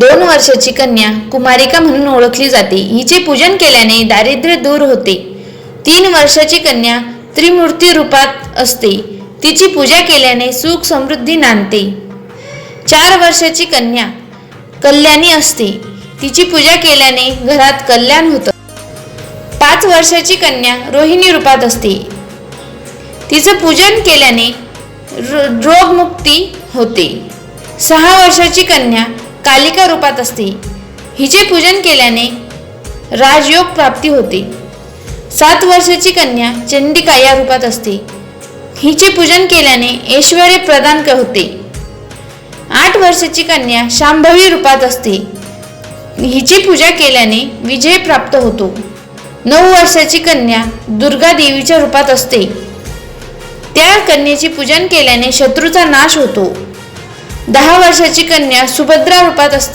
दोन वर्षाची कन्या कुमारिका म्हणून ओळखली जाते. हिचे पूजन केल्याने दारिद्र्य दूर होते. तीन वर्षाची कन्या त्रिमूर्ती रूपात असते. तिची पूजा केल्याने सुख समृद्धी नांदते. चार वर्षाची कन्या कल्याणी असते. तिची पूजा केल्याने घरात कल्याण होतं. पाच वर्षाची कन्या रोहिणी रूपात असते. तिचं पूजन केल्याने रोगमुक्ती होते. सहा वर्षाची कन्या कालिका रूपात असते. हिचे पूजन केल्याने राजयोग प्राप्ती होते. सात वर्षाची कन्या चंडिका या रूपात असते. हिचे पूजन केल्याने ऐश्वर प्रदान क- होते. आठ वर्षाची कन्या शांभवी रूपात असते. हिची पूजा केल्याने विजय प्राप्त होतो. नऊ वर्षाची कन्या दुर्गा देवीच्या रूपात असते. त्या कन्येचे पूजन केल्याने शत्रूचा नाश होतो. दहा वर्षाची कन्या सुभद्रा रूपात असते.